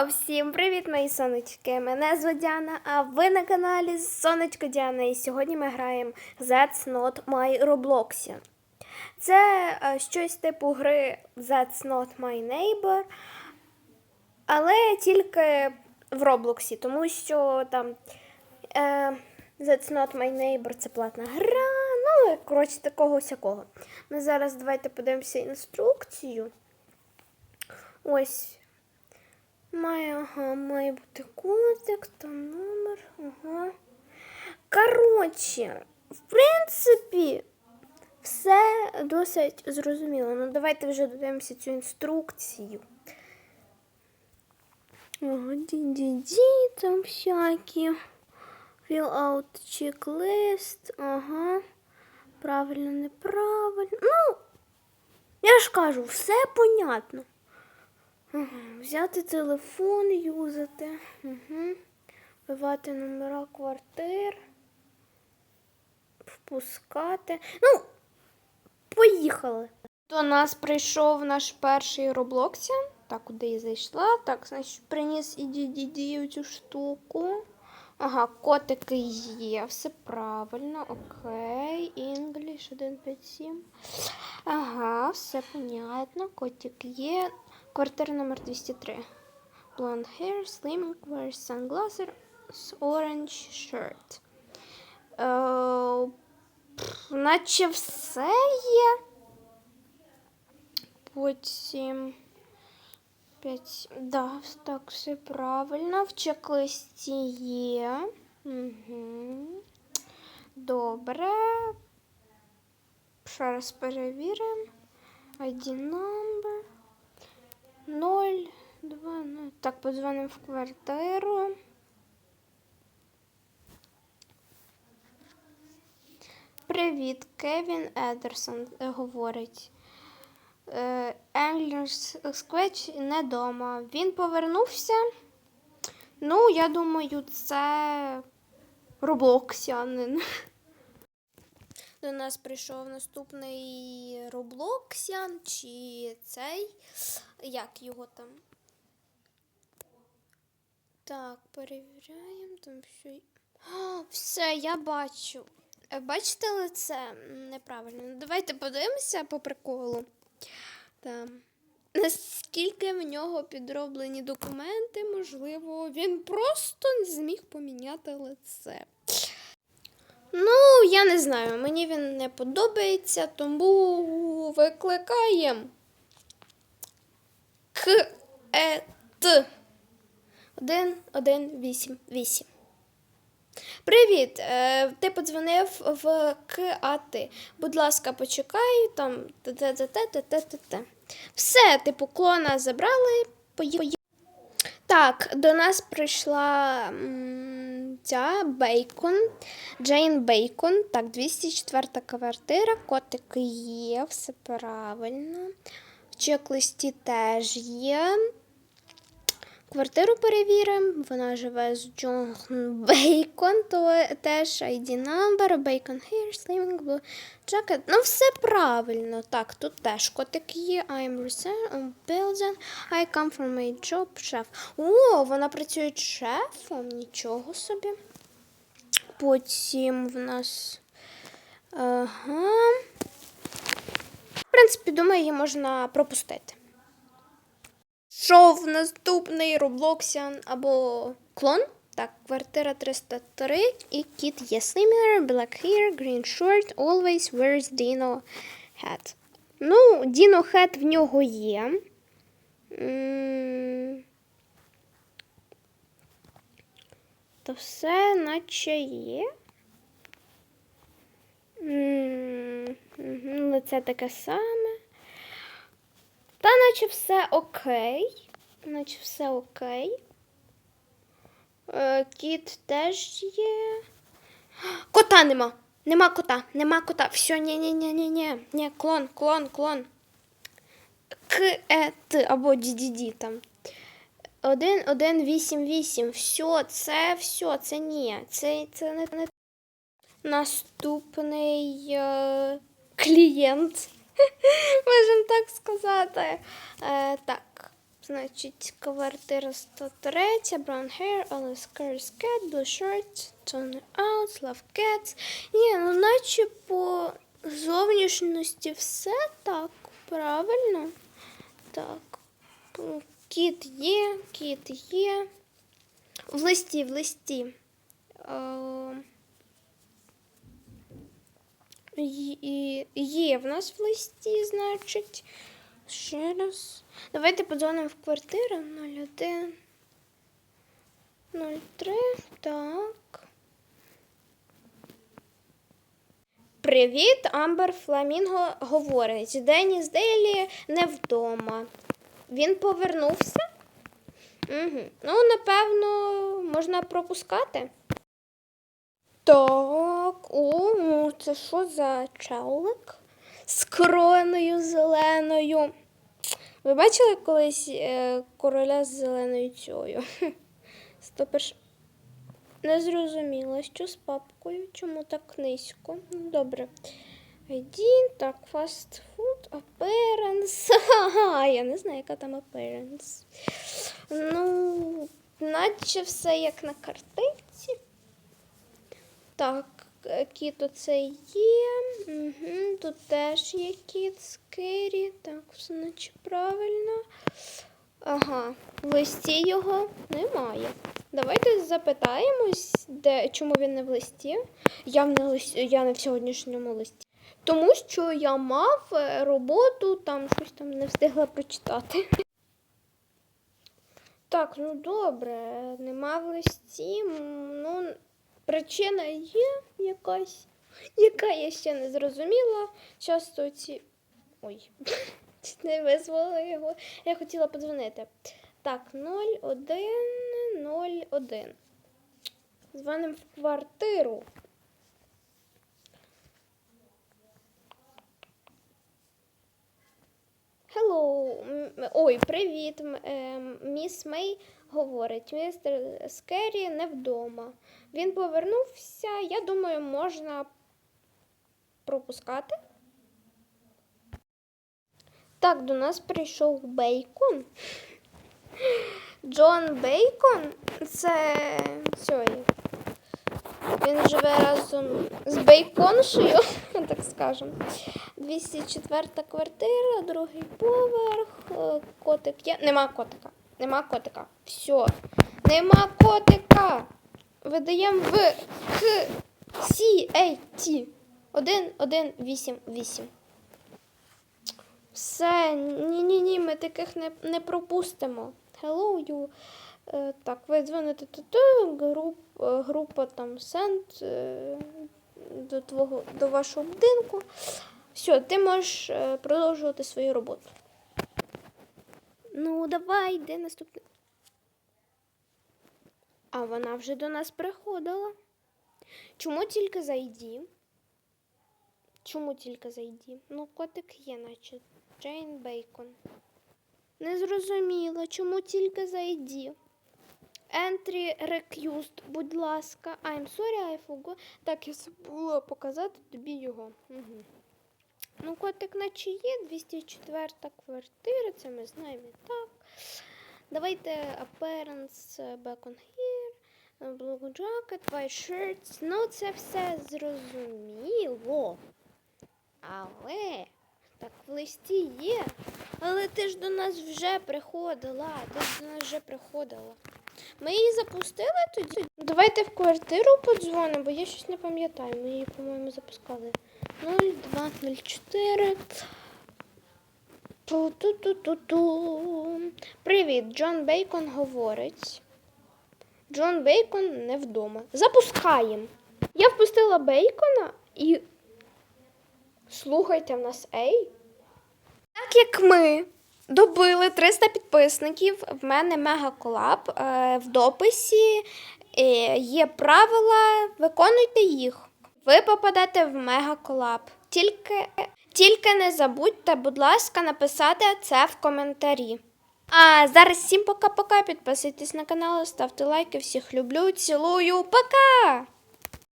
О, всім привіт, мої сонечки! Мене звуть Діана, а ви на каналі Сонечко Діана. І сьогодні ми граємо That's Not My Roblox. Це е, щось типу гри That's Not My Neighbor, але тільки в Роблоксі, тому що там е, That's Not My Neighbor це платна гра. Ну, коротше, такого всякого. Ми зараз давайте подивимося інструкцію. Ось. Має, ага, має бути контакт, там номер. Ага. Коротше, в принципі, все досить зрозуміло. Ну, давайте вже додивимося цю інструкцію. Ага, ді-ді-ді, там всякі. Fill out checklist. Ага. Правильно, неправильно. Ну, я ж кажу, все понятно. Взяти телефон, юзати. Угу. Вбивати номера квартир. Впускати. Ну, поїхали. До нас прийшов наш перший роблоксян. Так, куди я зайшла. Так, значить, приніс і діді цю штуку. Ага, котики є, все правильно. Окей. English 157. Ага, все понятно. Котик є. Квартира номер 203. Blonde hair, slimming, wears sunglasses, orange shirt. Е, пф, наче все є. Потім. П'ять. Да, так, все правильно. В чек-листі є. Угу. Добре. Ще раз перевіримо. ID number. 0, 2, 0. Так, подзвонимо в квартиру. Привіт, Кевін Едерсон е, говорить. Енгліш Сквеч не дома. Він повернувся. Ну, я думаю, це роблоксянин. До нас прийшов наступний роблоксян чи цей. Як його там? Так, перевіряємо там все. О, все, я бачу. Е, Бачите лице? Неправильно. Ну, Давайте подивимося по приколу. Там. Наскільки в нього підроблені документи, можливо, він просто не зміг поміняти лице. Ну, я не знаю, мені він не подобається, тому викликаємо К Е Т. 1, 1, 8, 8. Привіт! Е, ти подзвонив в КАТ. Будь ласка, почекай там. те-те-те-те-те-те-те. Все, типу, клона забрали. Поїхали. Так, до нас прийшла ця Бейкон, Джейн Бейкон. Так, 204 квартира, котики є, все правильно. Чек-листі теж є. Квартиру перевіримо. Вона живе з Джон Бейкон, то теж ID number, Bacon Hair, Slimming Blue Jacket. Ну, все правильно. Так, тут теж котик є. I'm building. I come from a job chef. О, вона працює шефом, нічого собі. Потім в нас. Ага. В принципі, думаю, її можна пропустити. Шов наступний Роблоксян або клон. Так, квартира 303 і кіт є Slimmer, black hair, green shirt, always wears Dino hat. Ну, Dino hat в нього є. То все наче є. Лице таке саме. Та наче все окей. Наче все окей. Е, кіт теж є. Кота нема. Нема кота. Нема кота. Все, ні, ні, ні, ні, ні. Ні, клон, клон, клон. К, Е, Т або ді там. 1, 1, 8, 8. Все, це все, це ні. Це, це не, не. Наступний е, клієнт. Можемо так сказати. Е, так, Значить, квартира 103, brown hair, Alice Curse cat, blue shirt, turn out, love cats. Ні, ну наче по зовнішності все так, правильно? Так. Кіт є, кіт є. В листі, в листі. Е, Є в нас в листі, значить. Ще раз. Давайте подзвонимо в квартиру 01 03. Так. Привіт, Амбер Фламінго говорить. Деніс Дейлі не вдома. Він повернувся? Угу. Ну, напевно, можна пропускати. Так, о, ну, це що за челик? З короною зеленою. Ви бачили колись е, короля з зеленою цьою? 101. Не зрозуміла, що з папкою, чому так низько. Ну, Добре. ID, так, food, appearance. Ага, я не знаю, яка там appearance. Ну, наче все як на картинці. Так, кіт оце є. Угу, тут теж є кіт, скері. Так, все наче правильно. Ага, в листі його немає. Давайте запитаємось, де, чому він не в листі. Я в, не листі, я не в сьогоднішньому листі. Тому що я мав е, роботу, там щось там не встигла прочитати. Так, ну добре, нема в листі. Ну, причина є якась, яка я ще не зрозуміла. Часто ці. Ой, не визвала його. Я хотіла подзвонити. Так, 0101. Дзвонимо в квартиру. Hello. Ой, привіт. ем, Міс Мей говорить. Містер Скері не вдома. Він повернувся. Я думаю, можна пропускати. Так, до нас прийшов Бейкон. Джон Бейкон це цей. Він живе разом з Бейконшею, так скажемо. 204 квартира, другий поверх, е, котик є. Нема котика. Нема котика. Все. Нема котика. Видаємо в К Сі Ей Ті. 1, 1, 8, 8. Все, ні-ні-ні, ми таких не, не пропустимо. Hello, you. Е, так, ви дзвоните тут, груп, е, група там send е, до, твого, до вашого будинку. Все, ти можеш е, продовжувати свою роботу. Ну, давай, де наступний? А вона вже до нас приходила. Чому тільки зайді? Чому тільки зайді? Ну, котик є, наче. Джейн Бейкон. Не зрозуміла, чому тільки зайді. Entry recused, будь ласка. I'm sorry, I forgot. Так, я забула показати тобі його. Угу. Ну, котик наче є, 204 квартира, це ми знаємо і так. Давайте appearance е, back on here. е, Blue jacket, white shirts. Ну, це все зрозуміло. Але так в листі є. Але ти ж до нас вже приходила. Ти ж до нас вже приходила. Ми її запустили тоді. Давайте в квартиру подзвонимо, бо я щось не пам'ятаю. Ми її, по-моєму, запускали. 0204. Ту-ту-ту-ту-ту. Привіт, Джон Бейкон говорить. Джон Бейкон не вдома. Запускаємо. Я впустила Бейкона і. Слухайте в нас Ей. Так як ми добили 300 підписників, в мене мега колаб. Е, в дописі е, є правила, виконуйте їх. Ви попадете в мегаколаб. Тільки, тільки не забудьте, будь ласка, написати це в коментарі. А зараз всім пока-пока. Підписуйтесь на канал, ставте лайки. Всіх люблю, цілую, пока!